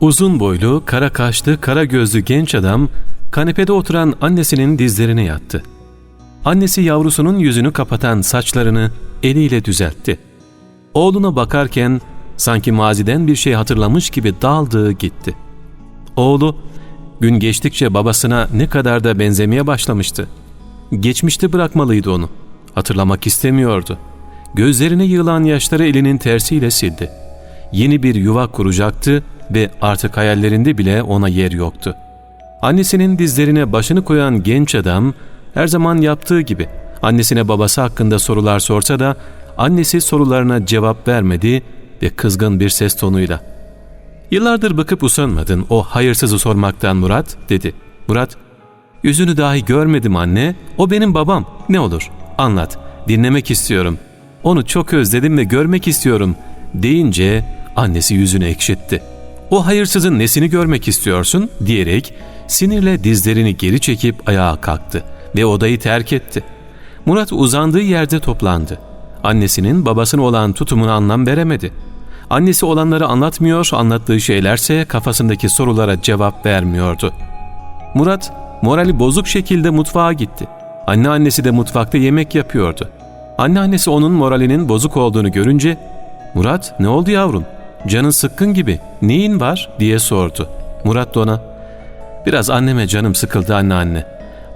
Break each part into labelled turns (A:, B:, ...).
A: Uzun boylu, kara kaşlı, kara gözlü genç adam kanepede oturan annesinin dizlerine yattı. Annesi yavrusunun yüzünü kapatan saçlarını eliyle düzeltti. Oğluna bakarken sanki maziden bir şey hatırlamış gibi daldığı gitti. Oğlu gün geçtikçe babasına ne kadar da benzemeye başlamıştı. Geçmişte bırakmalıydı onu. Hatırlamak istemiyordu. Gözlerine yığılan yaşları elinin tersiyle sildi. Yeni bir yuva kuracaktı ve artık hayallerinde bile ona yer yoktu. Annesinin dizlerine başını koyan genç adam her zaman yaptığı gibi annesine babası hakkında sorular sorsa da annesi sorularına cevap vermedi ve kızgın bir ses tonuyla ''Yıllardır bıkıp usanmadın o hayırsızı sormaktan Murat'' dedi. Murat ''Yüzünü dahi görmedim anne, o benim babam, ne olur anlat, dinlemek istiyorum, onu çok özledim ve görmek istiyorum'' deyince annesi yüzünü ekşitti. ''O hayırsızın nesini görmek istiyorsun?'' diyerek sinirle dizlerini geri çekip ayağa kalktı ve odayı terk etti. Murat uzandığı yerde toplandı. Annesinin babasına olan tutumuna anlam veremedi. Annesi olanları anlatmıyor, anlattığı şeylerse kafasındaki sorulara cevap vermiyordu. Murat morali bozuk şekilde mutfağa gitti. Anneannesi de mutfakta yemek yapıyordu. Anneannesi onun moralinin bozuk olduğunu görünce ''Murat ne oldu yavrum? Canın sıkkın gibi. Neyin var?'' diye sordu. Murat da ona ''Biraz anneme canım sıkıldı anneanne.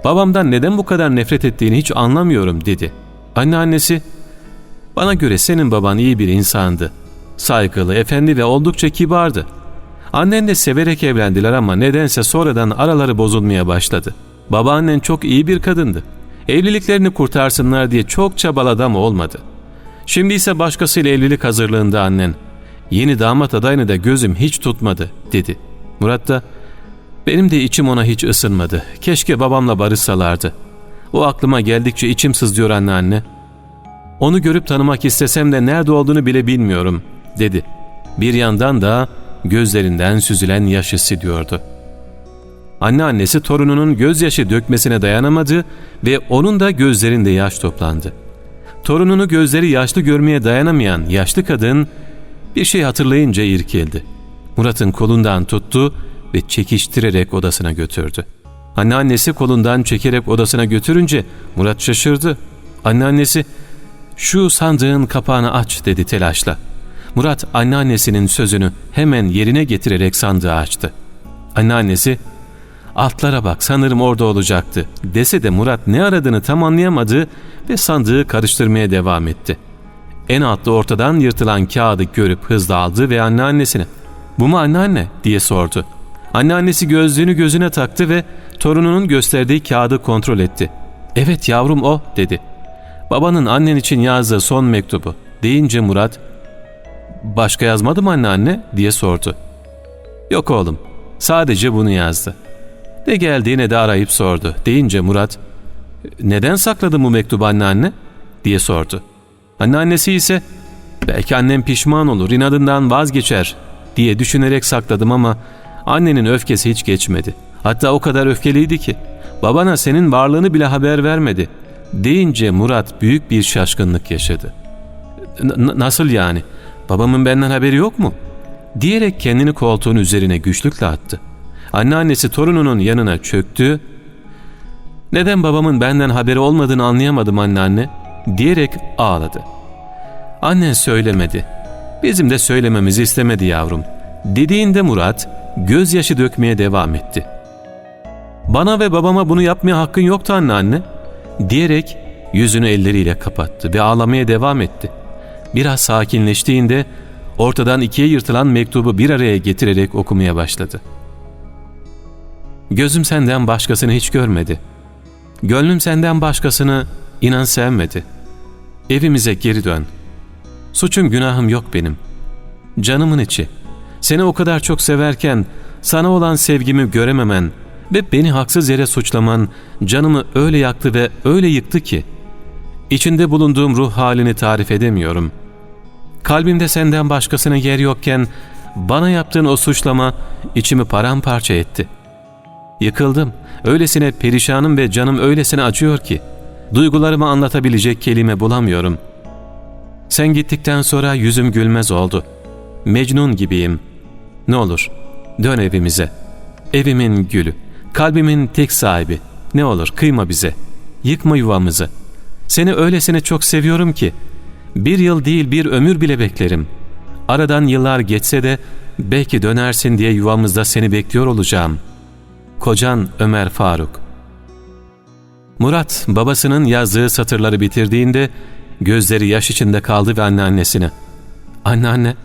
A: Babamdan neden bu kadar nefret ettiğini hiç anlamıyorum.'' dedi. Anneannesi ''Bana göre senin baban iyi bir insandı. Saygılı, efendi ve oldukça kibardı. Annen de severek evlendiler ama nedense sonradan araları bozulmaya başladı. Babaannen çok iyi bir kadındı. Evliliklerini kurtarsınlar diye çok çabaladı ama olmadı. Şimdi ise başkasıyla evlilik hazırlığında annen. Yeni damat adayını da gözüm hiç tutmadı dedi. Murat da benim de içim ona hiç ısınmadı. Keşke babamla barışsalardı. O aklıma geldikçe içim sızlıyor anneanne. Onu görüp tanımak istesem de nerede olduğunu bile bilmiyorum dedi. Bir yandan da gözlerinden süzülen yaş hissediyordu. Anneannesi torununun gözyaşı dökmesine dayanamadı ve onun da gözlerinde yaş toplandı. Torununu gözleri yaşlı görmeye dayanamayan yaşlı kadın bir şey hatırlayınca irkildi. Murat'ın kolundan tuttu ve çekiştirerek odasına götürdü. Anneannesi kolundan çekerek odasına götürünce Murat şaşırdı. Anneannesi ''Şu sandığın kapağını aç'' dedi telaşla. Murat anneannesinin sözünü hemen yerine getirerek sandığı açtı. Anneannesi ''Altlara bak sanırım orada olacaktı'' dese de Murat ne aradığını tam anlayamadı ve sandığı karıştırmaya devam etti. En altta ortadan yırtılan kağıdı görüp hızla aldı ve anneannesine ''Bu mu anneanne?'' diye sordu. Anneannesi gözlüğünü gözüne taktı ve torununun gösterdiği kağıdı kontrol etti. ''Evet yavrum o'' dedi. ''Babanın annen için yazdığı son mektubu.'' deyince Murat ''Başka yazmadı mı anneanne?'' diye sordu. ''Yok oğlum, sadece bunu yazdı.'' Ne geldi ne de arayıp sordu. Deyince Murat, ''Neden sakladın bu mektubu anneanne?'' diye sordu. Anneannesi ise, ''Belki annem pişman olur, inadından vazgeçer.'' diye düşünerek sakladım ama annenin öfkesi hiç geçmedi. Hatta o kadar öfkeliydi ki, ''Babana senin varlığını bile haber vermedi.'' deyince Murat büyük bir şaşkınlık yaşadı. ''Nasıl yani? Babamın benden haberi yok mu?'' diyerek kendini koltuğun üzerine güçlükle attı. Anneannesi torununun yanına çöktü. ''Neden babamın benden haberi olmadığını anlayamadım anneanne.'' Diyerek ağladı. Annen söylemedi. Bizim de söylememizi istemedi yavrum. Dediğinde Murat gözyaşı dökmeye devam etti. Bana ve babama bunu yapmaya hakkın yoktu anneanne. Diyerek yüzünü elleriyle kapattı ve ağlamaya devam etti. Biraz sakinleştiğinde ortadan ikiye yırtılan mektubu bir araya getirerek okumaya başladı. Gözüm senden başkasını hiç görmedi. Gönlüm senden başkasını inan sevmedi. Evimize geri dön. Suçum günahım yok benim. Canımın içi. Seni o kadar çok severken sana olan sevgimi görememen ve beni haksız yere suçlaman canımı öyle yaktı ve öyle yıktı ki içinde bulunduğum ruh halini tarif edemiyorum. Kalbimde senden başkasına yer yokken bana yaptığın o suçlama içimi paramparça etti. Yıkıldım. Öylesine perişanım ve canım öylesine acıyor ki duygularımı anlatabilecek kelime bulamıyorum. Sen gittikten sonra yüzüm gülmez oldu. Mecnun gibiyim. Ne olur Dön evimize. Evimin gülü. Kalbimin tek sahibi. Ne olur kıyma bize. Yıkma yuvamızı. Seni öylesine çok seviyorum ki. Bir yıl değil bir ömür bile beklerim. Aradan yıllar geçse de belki dönersin diye yuvamızda seni bekliyor olacağım. Kocan Ömer Faruk. Murat babasının yazdığı satırları bitirdiğinde gözleri yaş içinde kaldı ve anneannesine. Anneanne,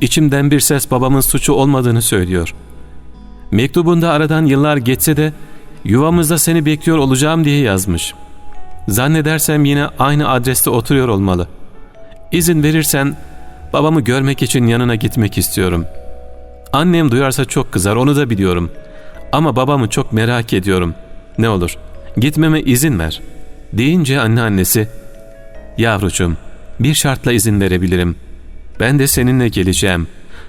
A: içimden bir ses babamın suçu olmadığını söylüyor. Mektubunda aradan yıllar geçse de yuvamızda seni bekliyor olacağım diye yazmış. Zannedersem yine aynı adreste oturuyor olmalı. İzin verirsen babamı görmek için yanına gitmek istiyorum. Annem duyarsa çok kızar onu da biliyorum. Ama babamı çok merak ediyorum. Ne olur gitmeme izin ver. Deyince anneannesi Yavrucuğum bir şartla izin verebilirim. Ben de seninle geleceğim.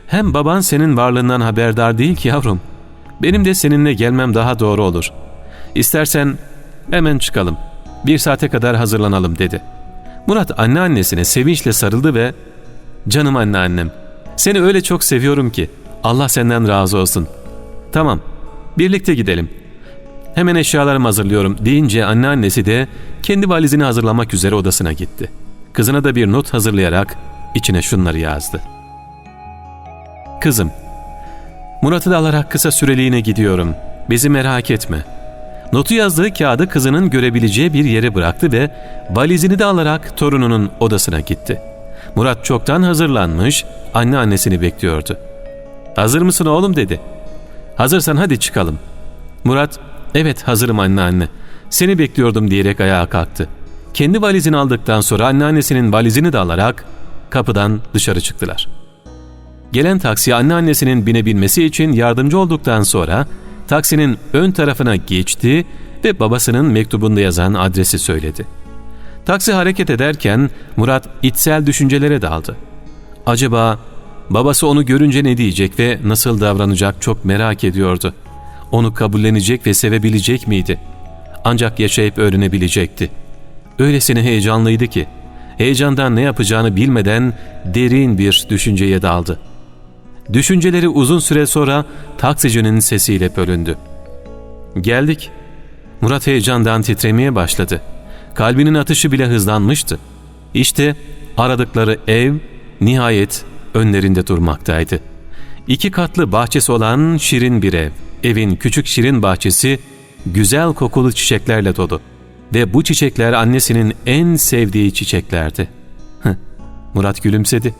A: Hem baban senin varlığından haberdar değil ki yavrum. Benim de seninle gelmem daha doğru olur. İstersen hemen çıkalım. Bir saate kadar hazırlanalım dedi. Murat anneannesine sevinçle sarıldı ve ''Canım anneannem, seni öyle çok seviyorum ki Allah senden razı olsun. Tamam, birlikte gidelim. Hemen eşyalarımı hazırlıyorum deyince anneannesi de kendi valizini hazırlamak üzere odasına gitti. Kızına da bir not hazırlayarak içine şunları yazdı. Kızım, Murat'ı da alarak kısa süreliğine gidiyorum. Bizi merak etme. Notu yazdığı kağıdı kızının görebileceği bir yere bıraktı ve valizini de alarak torununun odasına gitti. Murat çoktan hazırlanmış, anneannesini bekliyordu. ''Hazır mısın oğlum?'' dedi. ''Hazırsan hadi çıkalım.'' Murat ''Evet hazırım anneanne. Seni bekliyordum.'' diyerek ayağa kalktı. Kendi valizini aldıktan sonra anneannesinin valizini de alarak kapıdan dışarı çıktılar. Gelen taksiye anneannesinin binebilmesi için yardımcı olduktan sonra taksinin ön tarafına geçti ve babasının mektubunda yazan adresi söyledi. Taksi hareket ederken Murat içsel düşüncelere daldı. Acaba babası onu görünce ne diyecek ve nasıl davranacak çok merak ediyordu. Onu kabullenecek ve sevebilecek miydi? Ancak yaşayıp öğrenebilecekti. Öylesine heyecanlıydı ki, heyecandan ne yapacağını bilmeden derin bir düşünceye daldı. Düşünceleri uzun süre sonra taksicinin sesiyle bölündü. Geldik. Murat heyecandan titremeye başladı. Kalbinin atışı bile hızlanmıştı. İşte aradıkları ev nihayet önlerinde durmaktaydı. İki katlı bahçesi olan şirin bir ev. Evin küçük şirin bahçesi güzel kokulu çiçeklerle dolu. Ve bu çiçekler annesinin en sevdiği çiçeklerdi. Murat gülümsedi.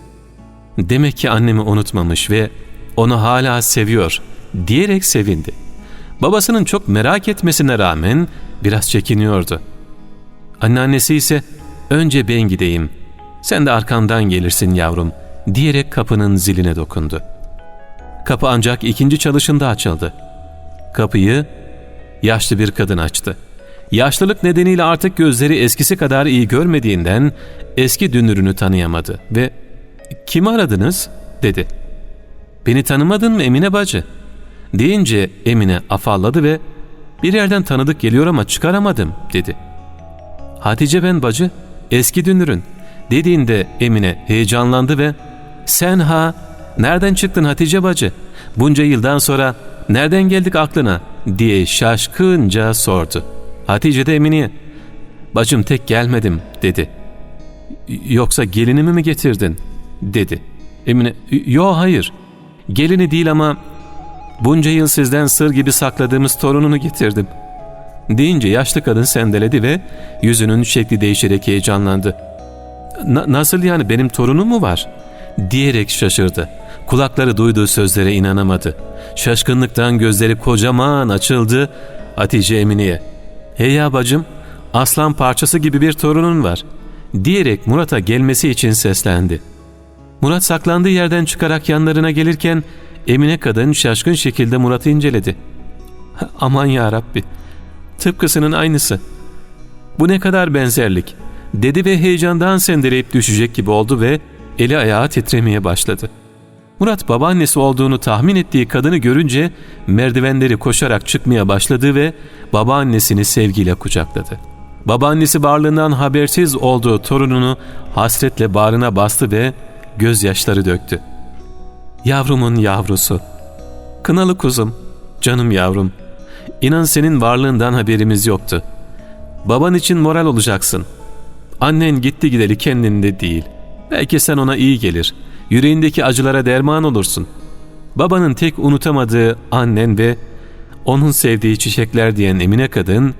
A: Demek ki annemi unutmamış ve onu hala seviyor diyerek sevindi. Babasının çok merak etmesine rağmen biraz çekiniyordu. Anneannesi ise önce ben gideyim, sen de arkamdan gelirsin yavrum diyerek kapının ziline dokundu. Kapı ancak ikinci çalışında açıldı. Kapıyı yaşlı bir kadın açtı. Yaşlılık nedeniyle artık gözleri eskisi kadar iyi görmediğinden eski dünürünü tanıyamadı ve ''Kimi aradınız?'' dedi. ''Beni tanımadın mı Emine bacı?'' deyince Emine afalladı ve ''Bir yerden tanıdık geliyor ama çıkaramadım.'' dedi. ''Hatice ben bacı, eski dünürün.'' dediğinde Emine heyecanlandı ve ''Sen ha, nereden çıktın Hatice bacı? Bunca yıldan sonra nereden geldik aklına?'' diye şaşkınca sordu. Hatice de Emine'ye ''Bacım tek gelmedim.'' dedi. ''Yoksa gelinimi mi getirdin?'' dedi. Emine ''Yo hayır. Gelini değil ama bunca yıl sizden sır gibi sakladığımız torununu getirdim.'' deyince yaşlı kadın sendeledi ve yüzünün şekli değişerek heyecanlandı. ''Nasıl yani benim torunum mu var?'' Diyerek şaşırdı. Kulakları duyduğu sözlere inanamadı. Şaşkınlıktan gözleri kocaman açıldı Hatice Emine'ye. ''Hey ya bacım, aslan parçası gibi bir torunun var.'' diyerek Murat'a gelmesi için seslendi. Murat saklandığı yerden çıkarak yanlarına gelirken Emine kadın şaşkın şekilde Murat'ı inceledi. Aman ya Rabbi, tıpkısının aynısı. Bu ne kadar benzerlik, dedi ve heyecandan sendeleyip düşecek gibi oldu ve eli ayağı titremeye başladı. Murat babaannesi olduğunu tahmin ettiği kadını görünce merdivenleri koşarak çıkmaya başladı ve babaannesini sevgiyle kucakladı. Babaannesi varlığından habersiz olduğu torununu hasretle bağrına bastı ve gözyaşları döktü. Yavrumun yavrusu. Kınalı kuzum, canım yavrum. İnan senin varlığından haberimiz yoktu. Baban için moral olacaksın. Annen gitti gideli kendinde değil. Belki sen ona iyi gelir. Yüreğindeki acılara derman olursun. Babanın tek unutamadığı annen ve onun sevdiği çiçekler diyen Emine kadın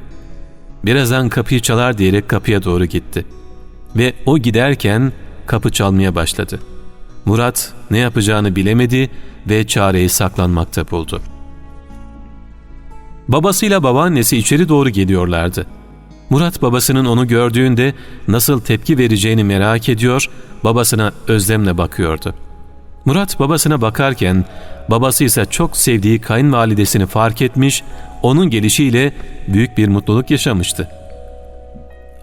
A: birazdan kapıyı çalar diyerek kapıya doğru gitti. Ve o giderken kapı çalmaya başladı. Murat ne yapacağını bilemedi ve çareyi saklanmakta buldu. Babasıyla babaannesi içeri doğru geliyorlardı. Murat babasının onu gördüğünde nasıl tepki vereceğini merak ediyor, babasına özlemle bakıyordu. Murat babasına bakarken babası ise çok sevdiği kayınvalidesini fark etmiş, onun gelişiyle büyük bir mutluluk yaşamıştı.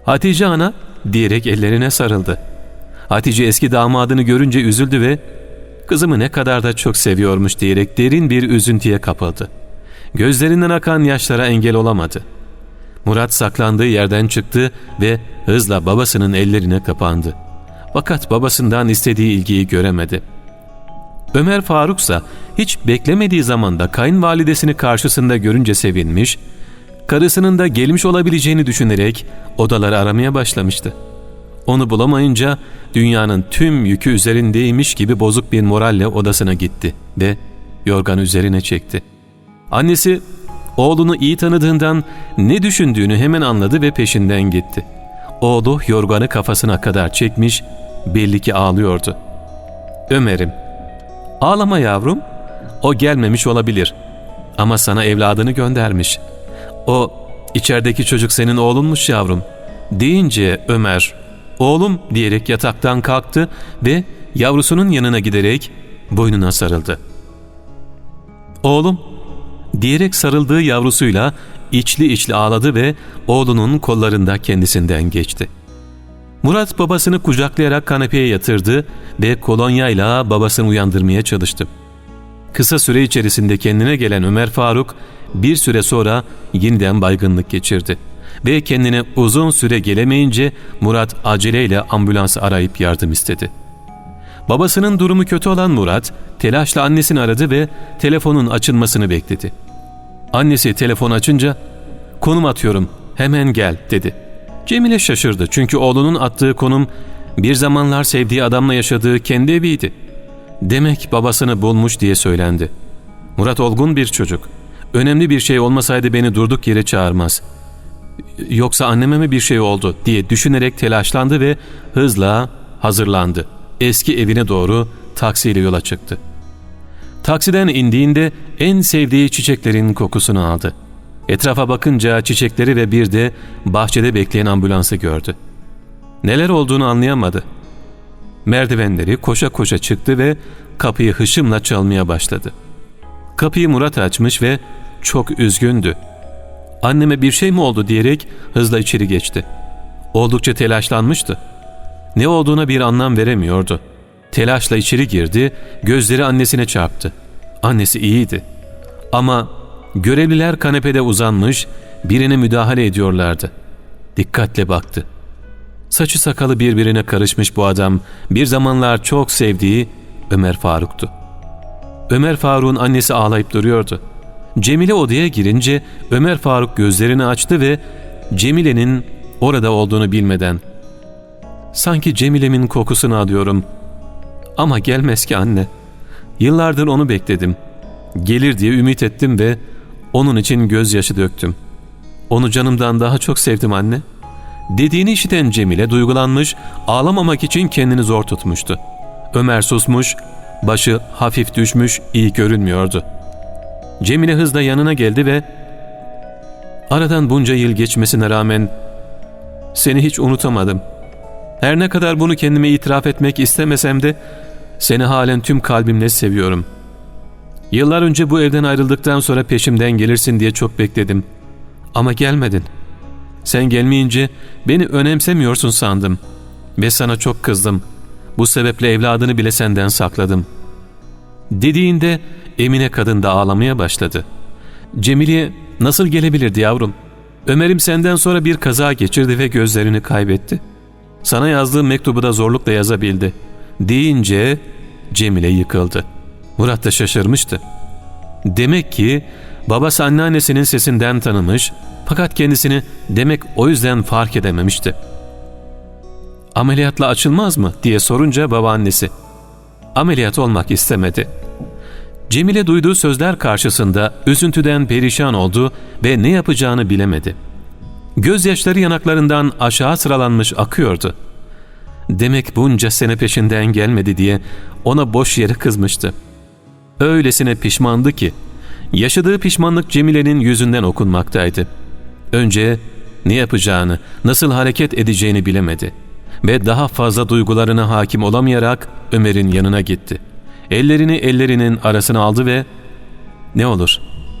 A: Hatice ana diyerek ellerine sarıldı. Hatice eski damadını görünce üzüldü ve kızımı ne kadar da çok seviyormuş diyerek derin bir üzüntüye kapıldı. Gözlerinden akan yaşlara engel olamadı. Murat saklandığı yerden çıktı ve hızla babasının ellerine kapandı. Fakat babasından istediği ilgiyi göremedi. Ömer Faruk ise hiç beklemediği zamanda kayınvalidesini karşısında görünce sevinmiş, karısının da gelmiş olabileceğini düşünerek odaları aramaya başlamıştı. Onu bulamayınca dünyanın tüm yükü üzerindeymiş gibi bozuk bir moralle odasına gitti ve yorgan üzerine çekti. Annesi oğlunu iyi tanıdığından ne düşündüğünü hemen anladı ve peşinden gitti. Oğlu yorganı kafasına kadar çekmiş, belli ki ağlıyordu. Ömer'im, ağlama yavrum, o gelmemiş olabilir ama sana evladını göndermiş. O içerideki çocuk senin oğlunmuş yavrum. Deyince Ömer oğlum diyerek yataktan kalktı ve yavrusunun yanına giderek boynuna sarıldı. Oğlum diyerek sarıldığı yavrusuyla içli içli ağladı ve oğlunun kollarında kendisinden geçti. Murat babasını kucaklayarak kanepeye yatırdı ve kolonyayla babasını uyandırmaya çalıştı. Kısa süre içerisinde kendine gelen Ömer Faruk bir süre sonra yeniden baygınlık geçirdi ve kendine uzun süre gelemeyince Murat aceleyle ambulansı arayıp yardım istedi. Babasının durumu kötü olan Murat telaşla annesini aradı ve telefonun açılmasını bekledi. Annesi telefon açınca konum atıyorum hemen gel dedi. Cemile şaşırdı çünkü oğlunun attığı konum bir zamanlar sevdiği adamla yaşadığı kendi eviydi. Demek babasını bulmuş diye söylendi. Murat olgun bir çocuk. Önemli bir şey olmasaydı beni durduk yere çağırmaz. Yoksa anneme mi bir şey oldu diye düşünerek telaşlandı ve hızla hazırlandı. Eski evine doğru taksiyle yola çıktı. Taksiden indiğinde en sevdiği çiçeklerin kokusunu aldı. Etrafa bakınca çiçekleri ve bir de bahçede bekleyen ambulansı gördü. Neler olduğunu anlayamadı. Merdivenleri koşa koşa çıktı ve kapıyı hışımla çalmaya başladı. Kapıyı Murat açmış ve çok üzgündü. Anneme bir şey mi oldu diyerek hızla içeri geçti. Oldukça telaşlanmıştı. Ne olduğuna bir anlam veremiyordu. Telaşla içeri girdi, gözleri annesine çarptı. Annesi iyiydi. Ama görevliler kanepede uzanmış, birine müdahale ediyorlardı. Dikkatle baktı. Saçı sakalı birbirine karışmış bu adam bir zamanlar çok sevdiği Ömer Faruk'tu. Ömer Faruk'un annesi ağlayıp duruyordu. Cemile odaya girince Ömer Faruk gözlerini açtı ve Cemile'nin orada olduğunu bilmeden ''Sanki Cemile'min kokusunu alıyorum ama gelmez ki anne. Yıllardır onu bekledim. Gelir diye ümit ettim ve onun için gözyaşı döktüm. Onu canımdan daha çok sevdim anne.'' Dediğini işiten Cemile duygulanmış, ağlamamak için kendini zor tutmuştu. Ömer susmuş, başı hafif düşmüş, iyi görünmüyordu. Cemile hızla yanına geldi ve ''Aradan bunca yıl geçmesine rağmen seni hiç unutamadım. Her ne kadar bunu kendime itiraf etmek istemesem de seni halen tüm kalbimle seviyorum. Yıllar önce bu evden ayrıldıktan sonra peşimden gelirsin diye çok bekledim. Ama gelmedin. Sen gelmeyince beni önemsemiyorsun sandım ve sana çok kızdım. Bu sebeple evladını bile senden sakladım.'' Dediğinde Emine kadın da ağlamaya başladı. Cemile nasıl gelebilirdi yavrum? Ömer'im senden sonra bir kaza geçirdi ve gözlerini kaybetti. Sana yazdığım mektubu da zorlukla yazabildi. Deyince Cemile yıkıldı. Murat da şaşırmıştı. Demek ki babası anneannesinin sesinden tanımış fakat kendisini demek o yüzden fark edememişti. Ameliyatla açılmaz mı diye sorunca babaannesi ameliyat olmak istemedi. Cemile duyduğu sözler karşısında üzüntüden perişan oldu ve ne yapacağını bilemedi. Gözyaşları yanaklarından aşağı sıralanmış akıyordu. Demek bunca sene peşinden gelmedi diye ona boş yere kızmıştı. Öylesine pişmandı ki yaşadığı pişmanlık Cemile'nin yüzünden okunmaktaydı. Önce ne yapacağını, nasıl hareket edeceğini bilemedi ve daha fazla duygularına hakim olamayarak Ömer'in yanına gitti. Ellerini ellerinin arasına aldı ve ''Ne olur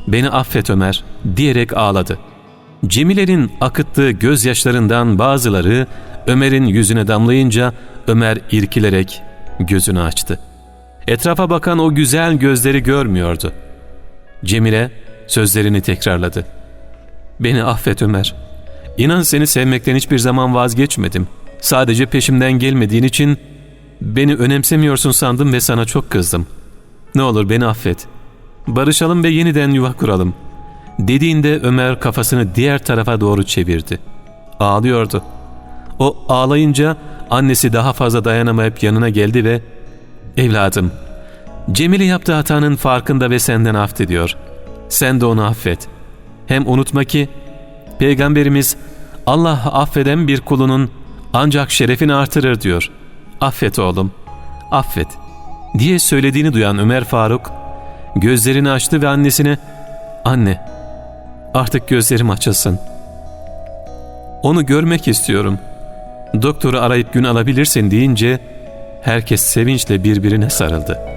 A: beni affet Ömer'' diyerek ağladı. Cemile'nin akıttığı gözyaşlarından bazıları Ömer'in yüzüne damlayınca Ömer irkilerek gözünü açtı. Etrafa bakan o güzel gözleri görmüyordu. Cemile sözlerini tekrarladı. ''Beni affet Ömer. İnan seni sevmekten hiçbir zaman vazgeçmedim. Sadece peşimden gelmediğin için beni önemsemiyorsun sandım ve sana çok kızdım. Ne olur beni affet. Barışalım ve yeniden yuva kuralım.'' Dediğinde Ömer kafasını diğer tarafa doğru çevirdi. Ağlıyordu. O ağlayınca annesi daha fazla dayanamayıp yanına geldi ve ''Evladım, Cemile yaptığı hatanın farkında ve senden affediyor. Sen de onu affet. Hem unutma ki Peygamberimiz Allah affeden bir kulunun ancak şerefini artırır diyor. Affet oğlum, affet.'' diye söylediğini duyan Ömer Faruk gözlerini açtı ve annesine ''Anne, artık gözlerim açılsın. Onu görmek istiyorum. Doktoru arayıp gün alabilirsin deyince herkes sevinçle birbirine sarıldı.''